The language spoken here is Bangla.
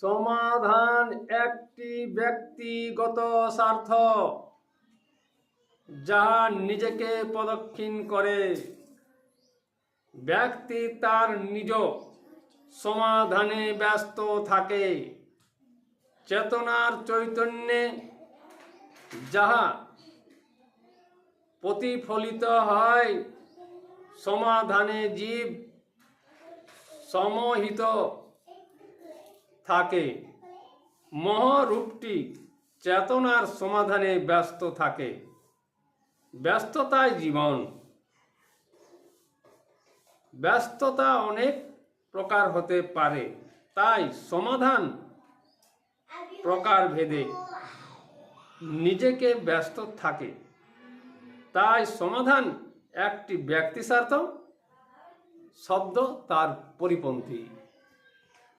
সমাধান একটি ব্যক্তিগত স্বার্থ যাহা নিজেকে প্রদক্ষিণ করে। ব্যক্তি তার নিজ সমাধানে ব্যস্ত থাকে। চেতনার চৈতন্যে যাহা প্রতিফলিত হয়, সমাধানে জীব সমহিত থাকে। মহরূপটি চেতনার সমাধানে ব্যস্ত থাকে। ব্যস্ততায় জীবন। ব্যস্ততা অনেক প্রকার হতে পারে, তাই সমাধান প্রকার ভেদে নিজেকে ব্যস্ত থাকে। তাই সমাধান একটি ব্যক্তিস্বার্থ, শব্দ তার পরিপন্থী।